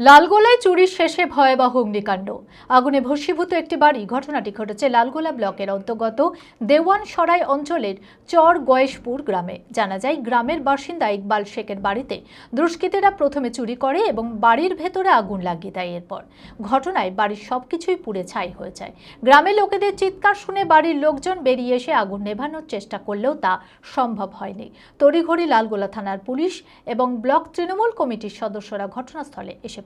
লালগোলায় চুরির শেষে ভয়াবহ অগ্নিকাণ্ড। আগুনে ভস্মীভূত একটি বাড়ি। ঘটনাটি ঘটেছে লালগোলা ব্লকের অন্তর্গত দেওয়ান সরাই অঞ্চলের চর গয়েশপুর গ্রামে। জানা যায়, গ্রামের বাসিন্দা ইকবাল শেখের বাড়িতে দুষ্কৃতীরা প্রথমে চুরি করে এবং বাড়ির ভেতরে আগুন লাগিয়ে দেয় এরপর। ঘটনায় বাড়ির সবকিছুই পুড়ে ছাই হয়ে যায়। গ্রামের লোকেদের চিৎকার শুনে বাড়ির লোকজন বেরিয়ে এসে আগুন নেভানোর চেষ্টা করলেও তা সম্ভব হয়নি। তড়িঘড়ি লালগোলা থানার পুলিশ এবং ব্লক তৃণমূল কমিটির সদস্যরা ঘটনাস্থলে এসে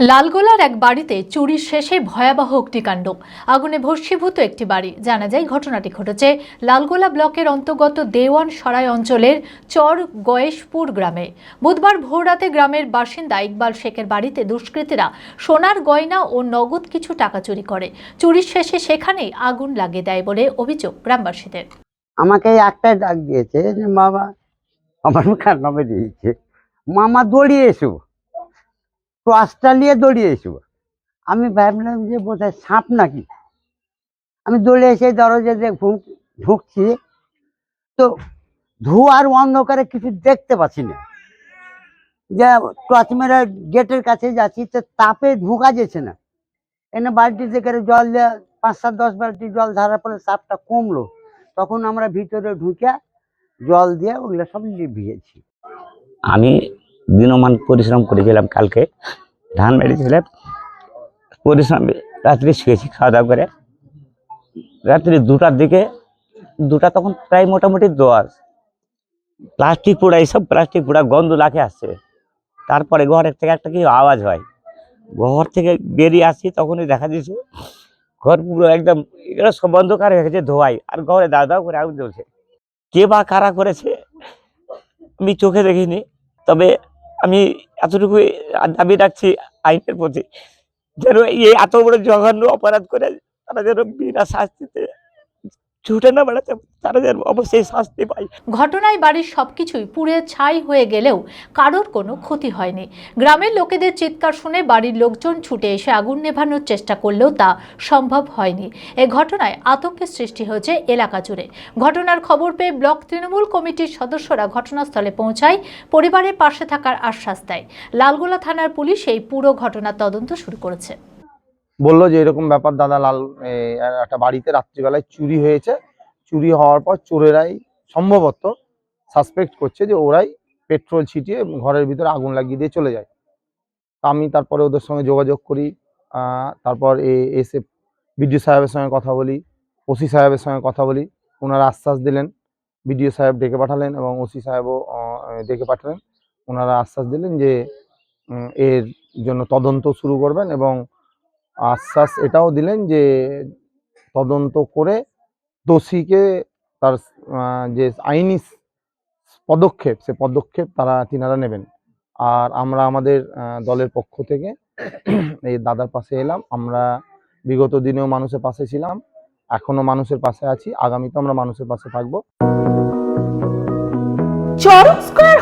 লালগোলার এক বাড়িতে চুরির শেষে ভয়াবহ অগ্নিকাণ্ড আগুনে ভস্মীভূত একটি বাড়ি। জানা যায়, ঘটনাটি ঘটেছে লালগোলা ব্লকের অন্তর্গত দেওয়ান সরাই অঞ্চলের চর গয়েশপুর গ্রামে। বুধবার ভোররাতে গ্রামের বাসিন্দা ইকবাল শেখের বাড়িতে দুষ্কৃতীরা সোনার গয়না ও নগদ কিছু টাকা চুরি করে। চুরির শেষে সেখানেই আগুন লাগিয়ে দেয় বলে অভিযোগ গ্রামবাসীদের। আমাকে একটাই ডাক দিয়েছে যে বাবা আমার দিয়েছে। মামা দৌড়িয়ে এসো। টর্চটা নিয়ে দৌড়িয়ে এসো। আমি ভাবলাম যে বোধহয় সাপ নাকি? আমি দৌড়ে এসে দরজা দিয়ে ঢুক- ঢুকছি। তো ধোঁয়ার অন্ধকারে কিছু দেখতে পাচ্ছি না। যা টর্চ মেরা গেটের কাছে যাচ্ছি, তো তাপে ঢুকা যাচ্ছে না। এনে বালতি থেকে জল দেওয়া পাঁচ সাত, দশ বালতি জল ধারার পরে সাপটা কমলো। তখন আমরা ভিতরে ঢুকে জল দিয়ে ওগুলো সব লিভিয়েছি আমি দিনমান পরিশ্রম করেছিলাম কালকে। ধান মেরেছিলাম পরিশ্রম রাত্রি শুয়েছি খাওয়া দাওয়া করে। রাত্রি দুটার দিকে, দুটা তখন প্রায় মোটামুটি দশ। প্লাস্টিক পোড়া, এইসব প্লাস্টিক পোড়া গন্ধ লাখে আসছে। তারপরে ঘরের থেকে একটা কি আওয়াজ হয়। ঘর থেকে বেরিয়ে আসি, তখনই দেখা দিয়েছে, ঘর পুরো একদম এগুলো সব অন্ধকার হয়ে গেছে ধোয়াই আর ঘরে দাও দাও করে আগুন জ্বলছে। কে বা কারা করেছে, আমি চোখে দেখিনি। তবে আমি এতটুকু দাবি রাখছি আইনের প্রতি। যেন এই এত বড় জঘন্য অপরাধ করে তারা যেন বিনা শাস্তিতে ছুটে না বেড়াতে তারা যেন অবশ্যই শাস্তি পায়। ঘটনায় বাড়ির সবকিছুই পুড়ে ছাই হয়ে গেলেও কারোর কোনো ক্ষতি হয়নি। গ্রামের লোকেদের চিৎকার শুনে বাড়ির লোকজন ছুটে এসে আগুন নেভানোর চেষ্টা করলেও তা সম্ভব হয়নি। এ ঘটনায় আতঙ্কের সৃষ্টি হয়েছে এলাকা জুড়ে। ঘটনার খবর পেয়ে ব্লক তৃণমূল কমিটির সদস্যরা ঘটনাস্থলে পৌঁছায়, পরিবারের পাশে থাকার আশ্বাস দেয়। লালগোলা থানার পুলিশ এই পুরো ঘটনার তদন্ত শুরু করেছে। বলল যে এরকম ব্যাপার, দাদা লাল একটা বাড়িতে রাত্রিবেলায় চুরি হয়েছে। চুরি হওয়ার পর চোরেরাই সম্ভবত সাসপেক্ট করছে যে ওরাই পেট্রোল ছিটিয়ে ঘরের ভিতরে আগুন লাগিয়ে দিয়ে চলে যায়। আমি তারপরে ওদের সঙ্গে যোগাযোগ করি তারপর এ- এসে বিডিও সাহেবের সঙ্গে কথা বলি ওসি সাহেবের সঙ্গে কথা বলি। ওনারা আশ্বাস দিলেন বিডিও সাহেব ডেকে পাঠালেন এবং ওসি সাহেবও ডেকে পাঠালেন। ওনারা আশ্বাস দিলেন যে এর জন্য তদন্ত শুরু করবেন এবং আশ্বাস এটাও দিলেন যে তদন্ত করে দোষীকে তার যে আইনি পদক্ষেপ, সে পদক্ষেপ তারা, তিনারা নেবেন। আর আমরা আমাদের দলের পক্ষ থেকে এই দাদার পাশে এলাম। আমরা বিগত দিনেও মানুষের পাশে ছিলাম। এখনও মানুষের পাশে আছি। আগামীতে আমরা মানুষের পাশে থাকব।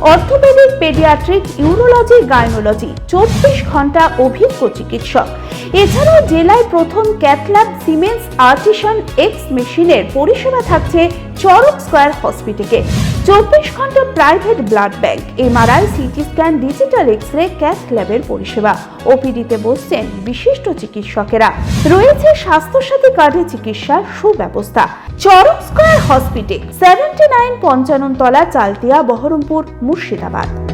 orthopaedic paediatric, urology, gynaecology, চব্বিশ ঘণ্টা অভিজ্ঞ চিকিৎসক। এছাড়াও জেলায় প্রথম ক্যাথল্যাব সিমেন্স আর্টিসান এক্স মেশিনের পরিষেবা থাকছে চরক স্কয়ার হসপিটালে। চব্বিশ ঘণ্টা private blood bank, MRI, CT scan, digital X ray cath ল্যাবের পরিষেবা। ওপিডিতে বসছেন বিশিষ্ট চিকিৎসকেরা। রয়েছে স্বাস্থ্যসাথী কার্ডে চিকিৎসার সুব্যবস্থা। Charak square hospital seventy nine Panchanantala Chaltia Baharampur Murshidabad.